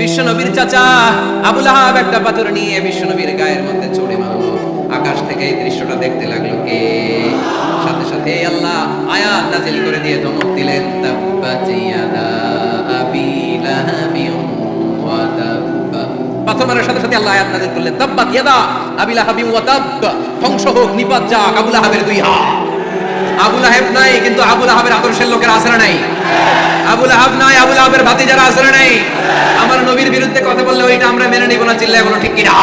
বিশ্বনবীর চাচা আবুল আহাব একটা পাথর নিয়ে বিশ্বনবীর গায়ের মধ্যে ছুড়ে মারলো। আকাশ থেকে এই দৃশ্যটা দেখতে লাগল কে? সাথে সাথে আল্লাহ আয়াত নাজিল করে দিয়ে ধমক দিলেন পাথর সাথে সাথে আল্লাহ আয়াত নাজিল করলেন, তাব্বাত ইয়াদা আবি লাহাবিন ওয়া তাব্বা। ধ্বংস হোক, নিপাত যাক, আবুল আহাবের দুই হাত। আবুল আহেব নাই, কিন্তু আবুল আহাবের আদর্শের লোকের আসরা নাই? আবুল আহাব নাই, আবুল আহাবের যারা আসরা নাই? আমার নবীর বিরুদ্ধে কথা বললে ওইটা আমরা মেনে নিব না, চিল্লায় বলো ঠিক কিনা?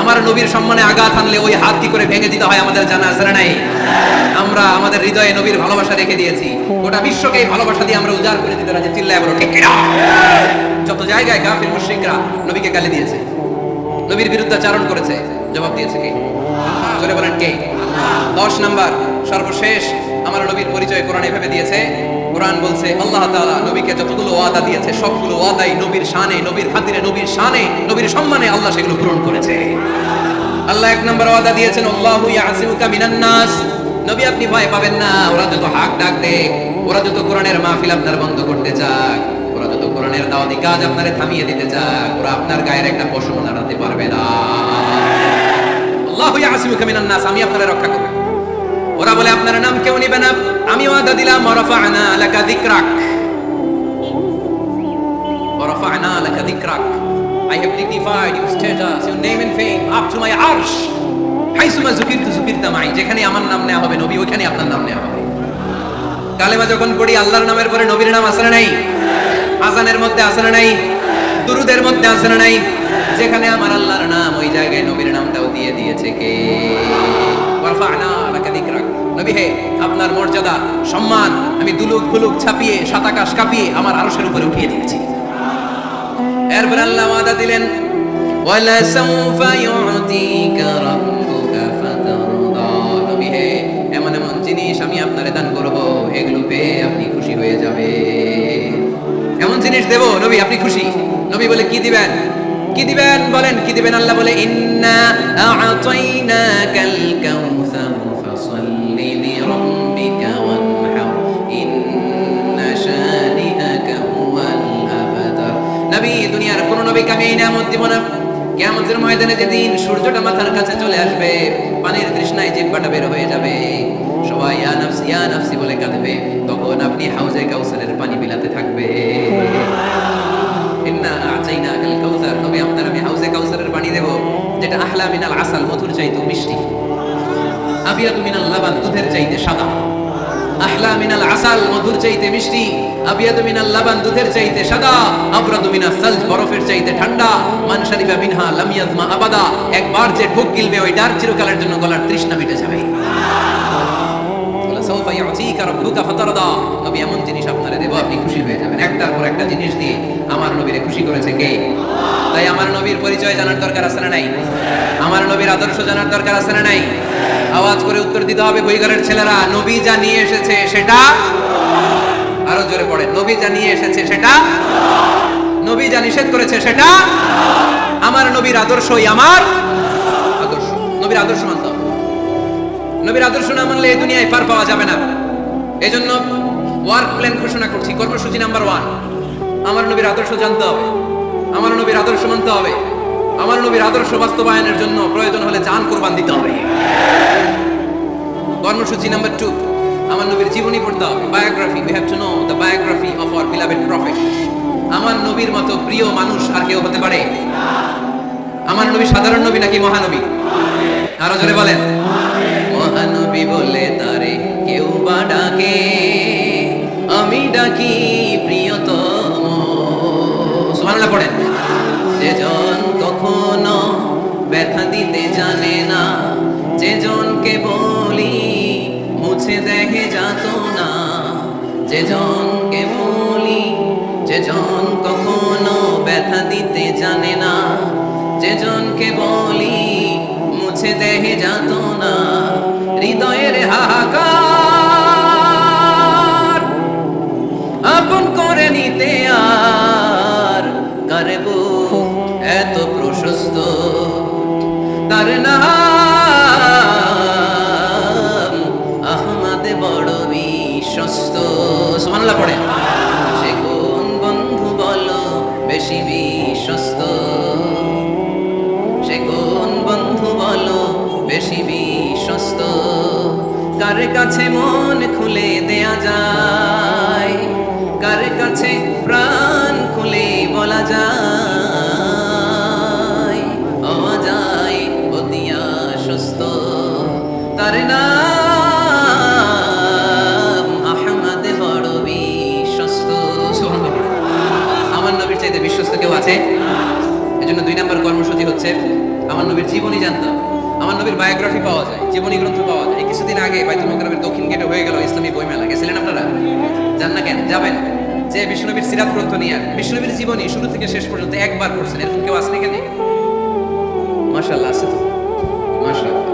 আমার নবীর সম্মানে আঘাত আনলে ওই হাত কি করে ভেঙে দিতে হয় আমাদের জানা আসরা নাই? আমরা আমাদের হৃদয়ে নবীর ভালোবাসা রেখে দিয়েছি। গোটা বিশ্বকে এই ভালোবাসা দিয়ে আমরা উজাড় করে দিতে রাজি, চিল্লায় বলো ঠিক কিনা? যত জায়গায় গাফির মুশরিকরা নবীকে গালি দিয়েছে, নবীর বিরুদ্ধাচারণ করেছে, জবাব দিয়েছে কে? জোরে বলেন কে? দশ নাম্বার। সর্বশেষ আমার নবীর পরিচয় কোরআন এভাবে দিয়েছে। কোরআন বলছে, আল্লাহ তাআলা নবীকে যতগুলো ওয়াদা দিয়েছে, সবগুলো ওয়াদাই নবীর শানে, নবীর খাতিরে, নবীর শানে, নবীর সম্মানে আল্লাহ সেগুলো পূরণ করেছে। আল্লাহ এক নম্বর ওয়াদা দিয়েছেন, আল্লাহু ইয়াসিমুকা মিনান নবী, আপনি ভয় পাবেন না, ওরা যত হাক ডাক দেখ ওরা যত কোরআনের মাহফিল আপনার বন্ধ করতে চাক, ওরা যত কোরআনের দাওয়াতি কাজ আপনারে থামিয়ে দিতে চাক, ওরা আপনার গায়ের একটা পশম নাড়াতে পারবে না। আল্লাহু ইয়াসিমুকা মিনান আমি আপনারে রক্ষা করব। ওরা বলে আপনার নাম কেউ নিবে না। আমি ওয়াদা দিলাম ওয়ারাফা'না লাকা যিকরাক। ওয়ারাফা'না লাকা যিকরাক। I have dignified your status, your name and fame up to my arsh. হাইসুমা যুকিরতু যুকিরতা মাই যেখানে আমার নাম নেওয়া হবে নবী ওখানে আপনার নাম নেওয়া হবে। কালেমা যখন পড়ি আল্লাহর নামের পরে নবীর নাম আসলে নাই। আজানের মধ্যে আসলে নাই। দুরুদের মধ্যে আসলে নাই। যেখানে আমার আল্লাহর নাম ওই জায়গায় নবীর নামটাও দিয়ে দিয়েছে কে? ওয়ারফা'না লাকা যিকরাক। নবী হে, আপনার মর্যাদা, সম্মান আমি দুলুক ফুলুক ছাপিয়ে সাত আকাশ কাঁপিয়ে আমার আরশের উপরে উঠিয়ে দিয়েছি। এরপর আল্লাহ ওয়াদা দিলেন, ওয়ালা সাউফা ইউতিকা রাব্বুকা ফাতারদা। নবী হে, এমন এমন জিনিস আমি আপনারে দান করব, এগুলো পেয়ে আপনি খুশি হয়ে যাবে এমন জিনিস দেব, নবী আপনি খুশি। নবী বলে, কি দিবেন? কি দিবেন? বলেন, কি দিবেন? আল্লাহ বলে, ইন্না আ'তাইনাকাল কাউসার ফাসাল্লি লিরাব্বিকা ওয়ানহার, ইন্না শানিআকা হুয়াল আবতার নবী, দুনিয়ার কোন নবীকে আমি এই নিয়ামত দিব না। কিয়ামতের ময়দানে যেদিন সূর্যটা মাথার কাছে চলে আসবে, পানির তৃষ্ণায় জিহ্বাটা বের হয়ে যাবে। সবাই, ইয়া নাফসি ইয়া নাফসি বলে কাঁদবে। তখন আপনি হাউজে কাউসারের পানি বিলাতে থাকবে। মিনাল লাবান, দুধের চাইতে সাদা। আহলা মিনাল মধুর চাইতে মিষ্টি। মিনাল লাবান, দুধের চাইতে সাদা। মিনাস বরফের চাইতে ঠান্ডা। মান মিনহা একবার যে ঢোক গিলবে ওই ডার চিরকালের জন্য গলার তৃষ্ণা মিটে যাবে। ইউতিকা রাব্বুকা ফাতারদা নবী, এমন জিনিস আপনারে দেব, আপনি খুশি হয়ে যাবেন। একটার পর একটা জিনিস দিয়ে আমার নবীরে খুশি করেছে কে? তাই আমার নবীর পরিচয় জানার দরকার আছে না নাই? আমার নবীর আদর্শ জানার দরকার আছে না নাই? আওয়াজ করে উত্তর দিতে হবে বইঘরের ছেলেরা, নবী যা নিয়ে এসেছে সেটা আরও জোরে পড়ে, নবী যা নিয়ে এসেছে সেটা নবী যা নিষেধ করেছে সেটা আমার নবীর আদর্শই আমার আদর্শ। নবীর আদর্শ মানতে হবে। নবীর আদর্শ না মানলে এই দুনিয়ায় পার পাওয়া যাবে না। এই জন্য ওয়ার্ক প্ল্যান ঘোষণা করছি। কর্মসূচি নাম্বার ওয়ান আমার নবীর আদর্শ জানতে হবে। আমার নবীর আদর্শ মানতে হবে। আমার নবীর আদর্শ বাস্তবায়নের জন্য প্রয়োজন হলে জান কোরবান দিতে হবে। কর্মসূচি নাম্বার টু আমার নবীর জীবনী পড়তে হবে। Biography we have to know the biography of our beloved prophet আমার নবীর মতো প্রিয় মানুষ আর কেউ হতে পারে? আমার নবী সাধারণ নবী নাকি মহানবী? আরও জোরে বলেন। মহানবী বলে তারে কেউ বা ডাকে, আমি ডাকি প্রিয়তম। সুবহানাল্লাহ পড়েন। যেজন কখনো ব্যথা দিতে জানে না যেজনকে বলি মুছে দেখে যাত না। যেজনকে বলি যেজন কখনো ব্যথা দিতে জানে না যেজনকে বলি মুছে দেহে যাত সুবহানাল্লাহ পড়ে। সে কোন বন্ধু বলো বেশি বেশি বিশ্বস্ত? সে কোন বন্ধু বলো, বেশি বিশ্বস্ত? কার কাছে মন খুলে দেয়া যায়? কার কাছে প্রাণ আছে। এজন্য দুই নম্বর কর্মসূচি হচ্ছে আমার নবীর জীবনী জানতাম আমার নবীর বায়োগ্রাফি পাওয়া যায়, জীবনী গ্রন্থ পাওয়া যায়। কিছুদিন আগে বাইতুল মোকাররমের দক্ষিণ গেটে হয়ে গেল ইসলামী বইমেলা। গেছিলেন আপনারা? যান না কেন? যাবেন। যে বিষ্ণুনবীর সিরাত গ্রন্থ নিয়ে বিষ্ণুনবীর জীবনী শুরু থেকে শেষ পর্যন্ত একবার পড়ছেন। এরকম কেউ আসলে কেন মাশাআল্লাহ, আছে তো। মাশাআল্লাহ।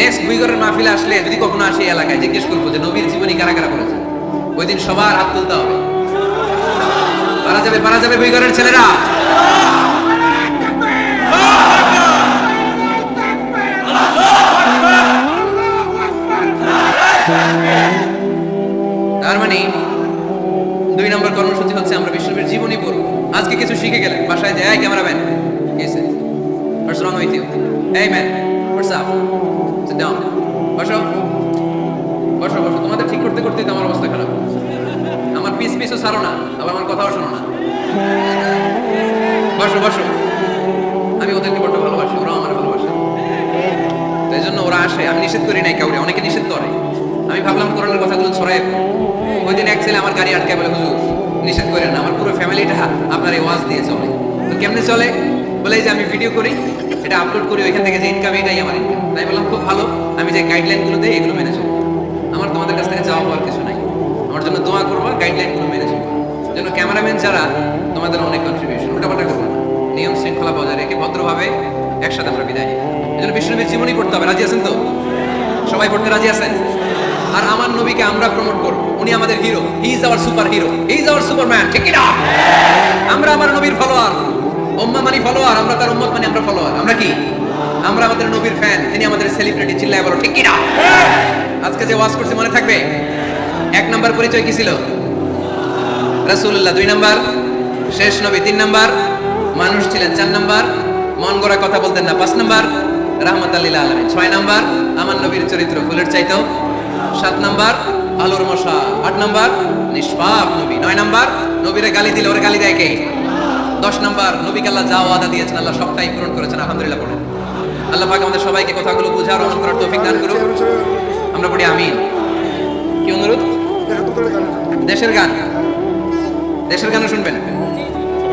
নেক্সট বুইগরের মাহফিলে আসলে যদি কখনো আসে এলাকায়, জিজ্ঞেস করব যে নবীর জীবনী কারা কারা পড়েছে ওই দিন সবার হাত তুলতে হবে। পারা যাবে পারা যাবে বুইগরের ছেলেরা। তার মানে দুই নম্বর কর্মসূচি হচ্ছে আমরা জীবনী পড়ব। আজকে কিছু শিখে গেলেন। বাসায় যায় ক্যামেরাম্যান। কেসে হোয়াটস রং উইথ তোমাদের ঠিক করতে করতে তো আমার অবস্থা খারাপ। আমার পিস, পিসও ছাড়ো না। আবার আমার কথাও শোনো না। বসো বসো। আমি ওদেরকে বড্ড ভালোবাসি, ওরাও আমার ভালোবাসে। তো এই জন্য ওরা আসে। আমি নিষেধ করি নাই কাউরে, অনেকে নিষেধ করে। আমি ভাবলাম কোরআনের কথাগুলো ছড়াই ওই দিন এক ছেলে আমার গাড়ি আটকে বলে, হুজুর, নিষেধ করেন আমার পুরো ফ্যামিলিটা আপনার এই ওয়াজ দিয়ে চলে। তো কেমনে চলে? বলে যে আমি ভিডিও করি, এটা আপলোড করি, ওইখান থেকে যে ইনকাম এটাই আমার ইনকাম তাই বললাম, খুব ভালো। আমি যে গাইডলাইনগুলো দেই, এগুলো মেনে চলবো আমার তোমাদের কাছ থেকে চাওয়া পাওয়ার কিছু নাই। আমার জন্য দোয়া করব গাইডলাইনগুলো মেনে চলবো জন্য ক্যামেরাম্যান যারা তোমাদের অনেক কন্ট্রিবিউশন উল্টাপাল্টা করব না। নিয়ম শৃঙ্খলা বজায় রেখে ভদ্রভাবে একসাথে আমরা বিদায় নিই। এই জন্য বিষ্ণুনবীর জীবনী পড়তে হবে। রাজি আছেন তো? সবাই পড়তে রাজি আছেন? আর আমার নবীকে আমরা প্রমোট করব। উনি আমাদের hero he is our super hero he is our superman ঠিক না আমরা আমার নবীর ফলোয়ার উম্মা মানি ফলোয়ার আমরা তার উম্মত মানে আমরা ফলোয়ার আমরা কি? আমরা আমাদের নবীর ফ্যান তিনি আমাদের সেলিব্রিটি চিল্লায় বলো ঠিক না আজকে যে ওয়াজ করছি মনে থাকবে? এক নাম্বার পরিচয় কি ছিল? রাসূলুল্লাহ। দুই নাম্বার? শেষ নবী তিন নাম্বার মানুষ ছিলেন চার নাম্বার মন গড়া কথা বলতেন না পাঁচ নাম্বার রাহমাত আল্লিল আলমী ছয় নাম্বার আমার নবীর চরিত্র ফুলের চাইতেও সাত নাম্বার আলোর মশা আট নাম্বার নিষ্পাপ নবী নয় নাম্বার নবীরে গালি দিলে ওরে গালি দেয় কে? দশ নাম্বার নবীকে আল্লাহ যা ওয়াদা দিয়েছেন আল্লাহ সবটাই পূরণ করেছেন আলহামদুলিল্লাহ পড়েন। আল্লাহ পাক আমাদের সবাইকে কথাগুলো বুঝার অনুমান করার তৌফিক দান করুন আমরা পড়ি আমিন। কি অনুরোধ? দেশের গান। দেশের গানও শুনবেন।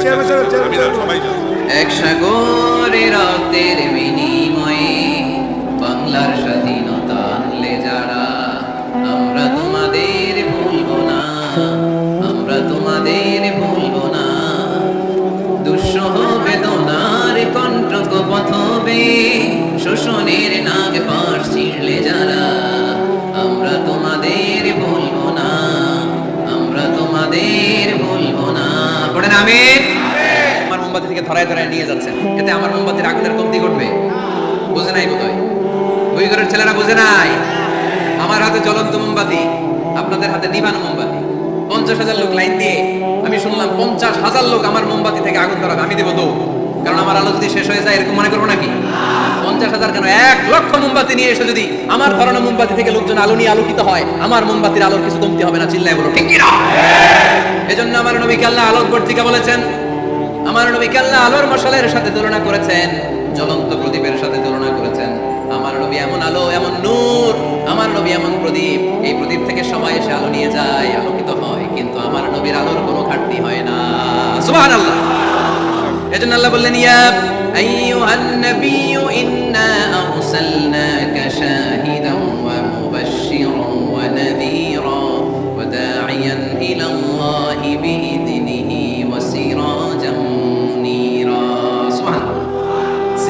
এক সাগরে রক্তের বিনিময়ে বাংলার স্বাধীনতা আনলে যারা আমরা তোমাদের ভুলবো না আমরা তোমাদের ভুলবো না। দুঃসহ বেদনার কণ্ঠক পথবে শোষণের নাগ পাশ ছিঁড়লে যারা আমরা তোমাদের ভুলবো না আমরা তোমাদের ভুলবো না। পড়েন আমার মোমবাতি থেকে ধরায় ধরায় নিয়ে যাচ্ছেন এতে আমার মোমবাতির আগুনের কমতি ঘটবে। বুঝে নাই বোধহয়? ওই ঘরের ছেলেরা বুঝে নাই? আমার হাতে জ্বলন্ত মোমবাতি, আপনাদের হাতে নিভানো মোমবাতি। পঞ্চাশ হাজার লোক লাইন দিয়ে আমি শুনলাম পঞ্চাশ হাজার লোক আমার মোমবাতি থেকে আগুন ধরাবে। আমি দেবো তো কারণ আমার আলো যদি শেষ হয়ে যায়, এরকম মনে করব নাকি? পঞ্চাশ হাজার কেন? এক লক্ষ মোমবাতি নিয়ে এসে যদি আমার ধরানো মোমবাতি থেকে লোকজন আলো নিয়ে আলোকিত হয়, আমার মোমবাতির আলোর কিছু কমতি হবে না, চিল্লায় বলো, ঠিক কিনা এজন্য আমার নবীকে আল্লাহ আলোক বর্তিকা বলেছেন আমার নবীকে আল্লাহ আলোর মশালের সাথে তুলনা করেছেন, জ্বলন্ত প্রদীপের সাথে তুলনা করেছেন। আমার নবী এমন আলো, এমন নূর, আমার নবী এমন প্রদীপ। এই প্রদীপ থেকে সবাই এসে আলো নিয়ে যায়, আলোকিত হয়, কিন্তু আমার নবীর আলোর কোনো ঘাটতি হয় না। সুবহানাল্লাহ। এজন্য আল্লাহ বললেন, ইয়া আইয়ুহান নাবিয়্যু, ইন্না আরসালনাকা শাহিদান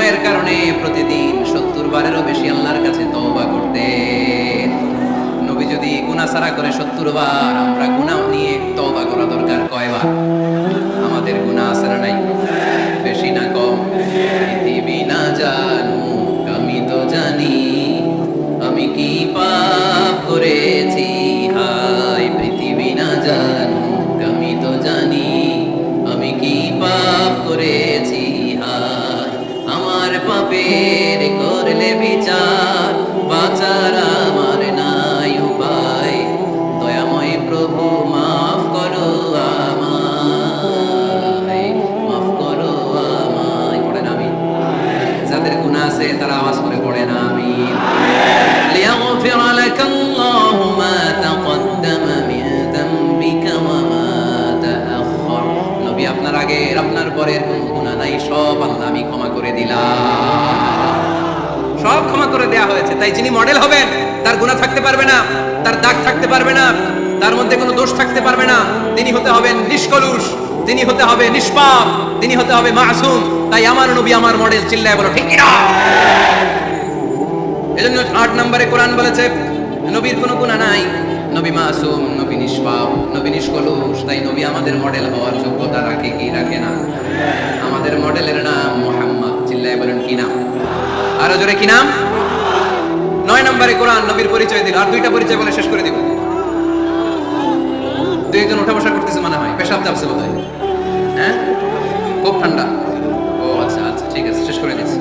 গুনাহের কারণে প্রতিদিন সত্তর বারেরও বেশি আল্লাহর কাছে তওবা করতে। নবী যদি গুণা সারা করে সত্তর বার, আমরা গুনাহ নিয়ে তওবা করা দরকার কয়বার? আমাদের গুণা সারা নাই। তাই যিনি মডেল হবেন, তার গুণা থাকতে পারবে না, তার দাগ থাকতে পারবে না, তার মধ্যে কোনো দোষ থাকতে পারবে না। তিনি হতে হবেন নিষ্কলুষ, তিনি হতে হবে নিষ্পাপ, তিনি হতে হবে মাসুম। তাই আমার নবী আমার মডেল চিল্লায় বলো, ঠিক কিনা? এজন্য আট নম্বরে কোরআন বলেছে, নবীর কোনো গুণা নাই, নবী মাসুম, নবী নিষ্পাপ, নবী নিষ্কলুষ, তাই নবী আমাদের মডেল হওয়ার যোগ্যতা রাখে কি রাখে না? আমাদের মডেলের নাম মোহাম্মদ, চিল্লায় বলেন কি নাম? আরও জোরে কি নাম? নয় নম্বরে কোরআন, নবীর পরিচয় দিল। আর দুইটা পরিচয় বলে শেষ করে দিব। দুই একজন উঠা বসা করতেছে মনে হয়। পেশাব চাপছে বোধ হয়? হ্যাঁ খুব ঠান্ডা। ও আচ্ছা আচ্ছা ঠিক আছে, শেষ করে দিচ্ছি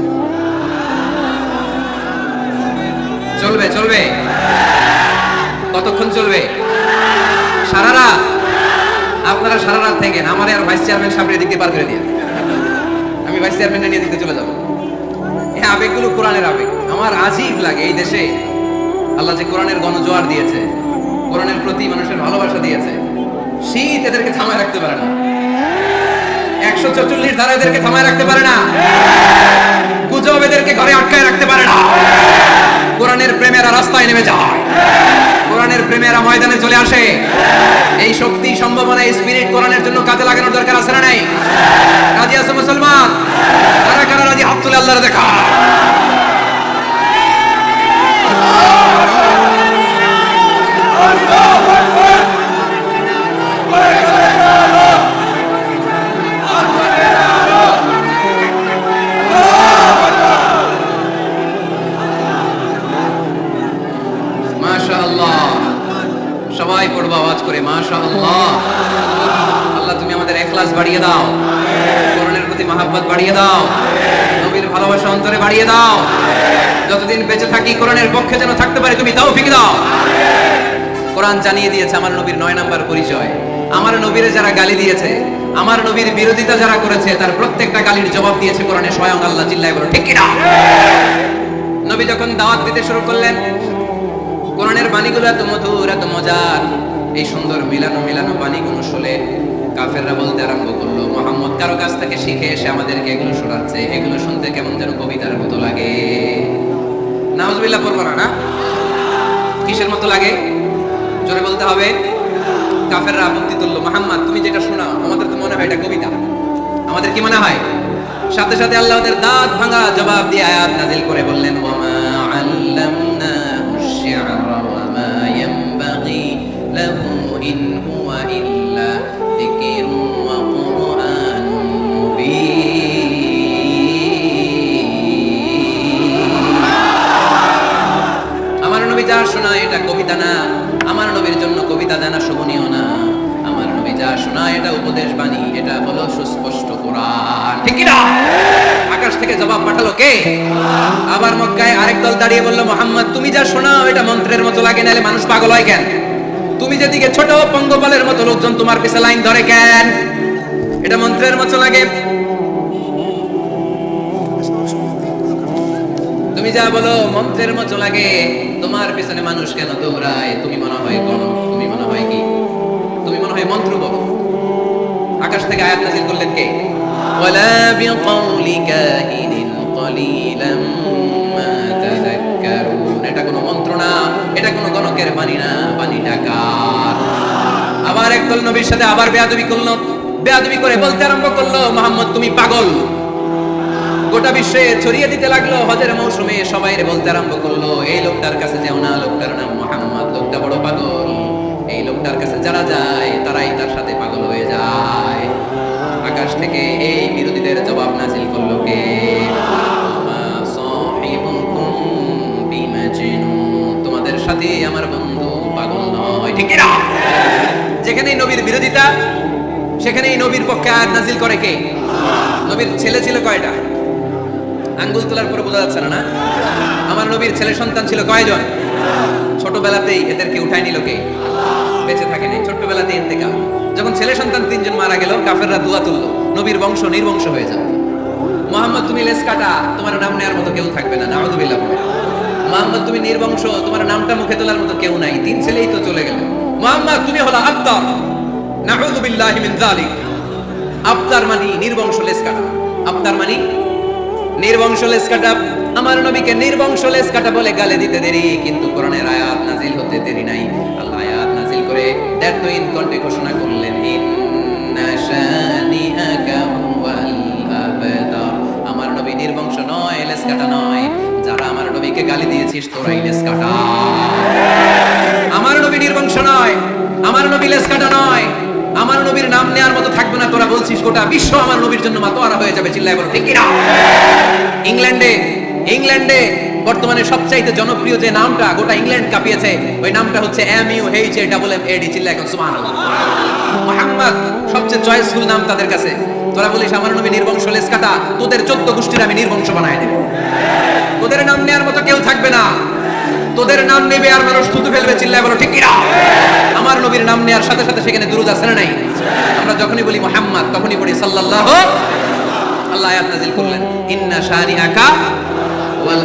চলবে চলবে। কতক্ষণ চলবে? সারা রাত? আপনারা সারা রাত থাকেন। আমার আর ভাইস চেয়ারম্যান সামনে দিকে পার করে দিয়ে। আমি ভাইস চেয়ারম্যানটা নিয়ে দিতে চলে যাব। আবেগগুলো কোরআনের আবেগ। আমার আজীব লাগে এই দেশে। আল্লাহ যে কোরআনের গণজোয়ার দিয়েছে, কোরআনের প্রতি মানুষের ভালোবাসা দিয়েছে, শীত এদেরকে থামায় রাখতে পারে না। একশো চল্লিশ ধারা এদেরকে থামায় রাখতে পারে না। গুজব এদেরকে ঘরে আটকায় রাখতে পারে না। কোরআনের প্রেমেরা রাস্তায় নেমে যায়। কোরআনের প্রেমেরা ময়দানে চলে আসে। এই শক্তি সম্ভাবনা এই স্পিরিট কোরআনের জন্য কাজে লাগানোর দরকার আছে না নাই? রাজি আছে মুসলমান? কারা কারা রাজি? হাত তুলে আল্লাহর দেখা। করে আল্লাহ, তুমি আমাদের এখলাস বাড়িয়ে দাও। কোরআনের প্রতি বাড়িয়ে দাও। নবীর ভালোবাসা অন্তরে বাড়িয়ে দাও। যতদিন বেঁচে থাকি পক্ষে যেন থাকতে পারে, তুমি তাও ফিকে দাও। কোরআন জানিয়ে দিয়েছে আমার নবীর নয় নাম্বার পরিচয়। আমার নবীরে যারা গালি দিয়েছে, আমার নবীর বিরোধিতা যারা করেছে, তার প্রত্যেকটা গালির জবাব দিয়েছে কোরআনে স্বয়ং আল্লাহ চিল্লায় বলো ঠিক কিনা নবী যখন দাওয়াত দিতে শুরু করলেন, কোরআনের বাণীগুলো এত মধুর, এত মজার। এই সুন্দর মিলানো মিলানো বাণীগুলো শুনে কাফেররা বলতে আরম্ভ করল, মোহাম্মদ, কারও কাছ থেকে শিখে এসে আমাদেরকে এগুলো শোনাচ্ছে এগুলো শুনতে কেমন যেন কবিতার মতো লাগে। নাউজুবিল্লাহ, পড়ব না না? কিসের মতো লাগে? জোরে বলতে হবে। কাফেররা আপত্তি তুললো, মোহাম্মদ, তুমি যেটা শোনাও আমাদের তো মনে হয় এটা কবিতা। আমাদের কি মনে হয়? সাথে সাথে আল্লাহ ওদের দাঁত ভাঙা জবাব দিয়ে আয়াত নাজিল করে বললেন ওমা আল্লামনাহু যা শোনায় এটা কবিতা না। আমার নবীর জন্য কবিতা জানা শোভনীয় না। আমার নবী যা শোনায় এটা উপদেশ বাণী, এটা হলো সুস্পষ্ট কোরআন। ঠিক না আকাশ থেকে জবাব পাঠালো কে? আবার মক্কায় আরেক দল দাঁড়িয়ে বলল, মোহাম্মদ, তুমি যা শোনাও এটা মন্ত্রের মতো লাগে, নাহলে মানুষ পাগল হয় কেন? তুমি যেদিকে ছোট, পঙ্গপালের মতো লোকজন তোমার পিছে লাইন ধরে কেন? এটা মন্ত্রের মতো লাগে। তুমি যা বলো মন্ত্রের মতো লাগে। তোমার পিছনে মানুষ কেন দৌড়ায়? তুমি মনে হয় কোন, তুমি মনে হয় কি? তুমি মনে হয় মন্ত্র বলো। আকাশ থেকে আয়াত নাজিল করলেন কে? এটা কোনো মন্ত্র না, এটা কোনো গণকের বাণী না বাণীটা কার আবার একদল নবীর সাথে আবার বেয়াদবি করল। বেয়াদবি করে বলতে আরম্ভ করল, মোহাম্মদ, তুমি পাগল। গোটা বিশ্বে ছড়িয়ে দিতে লাগল হজের মৌসুমে সবাই বলতে আরম্ভ করল, এই লোকটার কাছে যেও না, লোকটার নাম মোহাম্মদ, লোকটা বড় পাগল। এই লোকটার কাছে যারা যায়, তারাই তার সাথে পাগল হয়ে যায়। আকাশ থেকে এই বিরোধীদের জবাব নাজিল করল কে। তোমাদের সাথে আমার বন্ধু পাগল নয়। ঠিক না? যেখানেই নবীর বিরোধিতা, সেখানেই নবীর পক্ষে আয়াত নাজিল করে কে? নবীর ছেলে ছিল কয়টা? আঙ্গুল তোলার পরে বোঝা যাচ্ছে না না? আমার নবীর ছেলে সন্তান ছিল কয়জন? ছোটবেলাতেই এদেরকে উঠাই নিল কে? বেঁচে থাকে নাই, ছোট্টবেলাতেই ইন্তেকাল যখন ছেলে সন্তান তিনজন মারা গেল, কাফেররা দুয়া তুললো, নবীর বংশ নির্বংশ হয়ে যাবে। মোহাম্মদ, তুমি লেস কাটা, তোমার নাম নেওয়ার মতো কেউ থাকবে না নাউদুবিল্লাহ বলে মোহাম্মদ, তুমি নির্বংশ, তোমার নামটা মুখে তোলার মতো কেউ নাই, তিন ছেলেই তো চলে গেল। মোহাম্মদ, তুমি হলো আব্দার। নাউদুবিল্লাহি মিন যালিক। আবতার মানি নির্বংশ লেস কাটা। আবতার মানি নির্বংশ লেস আমার নবীকে নির্বংশ লেস বলে গালে দিতে দেরি, কিন্তু কোরআনের আয়াত নাজিল হতে দেরি নাই। আল্লাহ আয়াত নাজিল করে দ্যাতইন কণ্ঠে ঘোষণা করলেন আমার নবী নির্বংশ নয় লেস নয়। যারা আমার নবীকে গালি দিয়েছিস, তোরাই লেস আমার নবী নির্বংশ নয়, আমার নবী লেস কাটা নয়। আমার নবীর নাম নেয়ার মতো থাকবে না, তোরা বলছিস গোটা বিশ্ব আমার নবীর জন্য মাতোয়ারা হয়ে যাবে, চিল্লায় বলো, ঠিক কিনা? ইংল্যান্ডে ইংল্যান্ডে বর্তমানে সবচাইতে জনপ্রিয় যে নামটা, গোটা ইংল্যান্ড কাঁপিয়েছে, ওই নামটা হচ্ছে M U H A double M A D চিল্লা এখন সুবহানাল্লাহ। মোহাম্মদ, সবচেয়ে চয়েসফুল নাম তাদের কাছে। তোরা বলিস, আমার নবী নির্বংশ লেস কাটা তোদের চোদ্দ গোষ্ঠীর আমি নির্বংশ বানায় দেব। তোদের নাম নেওয়ার মতো কেউ থাকবে না। তোদের নাম নেবে আর মানুষ থুতু ফেলবে, চিল্লায় বলো, ঠিক কিনা আমার নবীর নাম নেয়ার সাথে সাথে সেখানে দুরুদ আছে না নাই? আমরা যখনই বলি মোহাম্মদ, তখনই পড়ি সাল্লাল্লাহু আল্লাহ আয়াত করলেন, ইন্না শানি আকা ওয়াল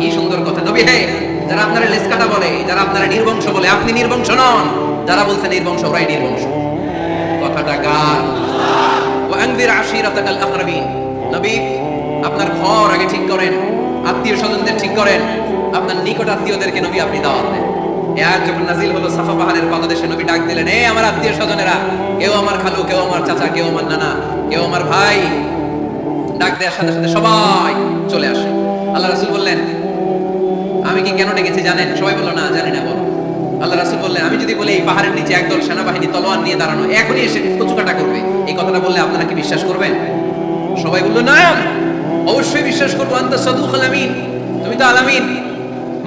কি সুন্দর কথা। নবী, হে, যারা আপনারা লেস কাটা বলে, যারা আপনারা নির্বংশ বলে, আপনি নির্বংশ নন। যারা নির্বংশ, ওরাই নির্বংশ। কথাটা আনবির আশিরাতাকাল নবী, আপনার ঘর আগে ঠিক করেন, আত্মীয় স্বজনদের ঠিক করেন। আপনার নিকট আত্মীয়দেরকে নবী আপনি দাওয়াত দেন। যখন নাজিল হলো, সাফা পাহাড়ের পাদদেশে নবী ডাক দিলেন আমার আত্মীয় স্বজনেরা, কেউ আমার খালু, কেউ আমার চাচা, কেউ আমার নানা, কেউ আমার ভাই। ডাক দেওয়ার সাথে সাথে সবাই চলে আসে। আল্লাহ রাসূল বললেন, আমি কি কেন ডেকেছি জানেন? সবাই বলল, না, জানি না, বলো। আল্লাহ রাসূল বললেন, আমি যদি বলি, এই পাহাড়ের নিচে একদল সেনাবাহিনী তলোয়ার নিয়ে দাঁড়ানো, এখনই এসে কচুকাটা করবে। এই কথাটা বললে আপনারা কি বিশ্বাস করবেন? সবাই বলল, না, অবশ্যই বিশ্বাস করব, আন্ত আলামিন তুমি তো আলামিন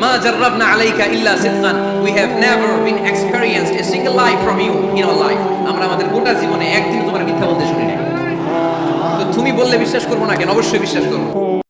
মা জাররাবনা আলাইকা ইল্লা সিদকান we have never been experienced a single life from you in our life আমরা আমাদের গোটা জীবনে একদিন তোমার মিথ্যা বলতে শুনি নাই তো তুমি বললে বিশ্বাস করব না কেন? অবশ্যই বিশ্বাস করব।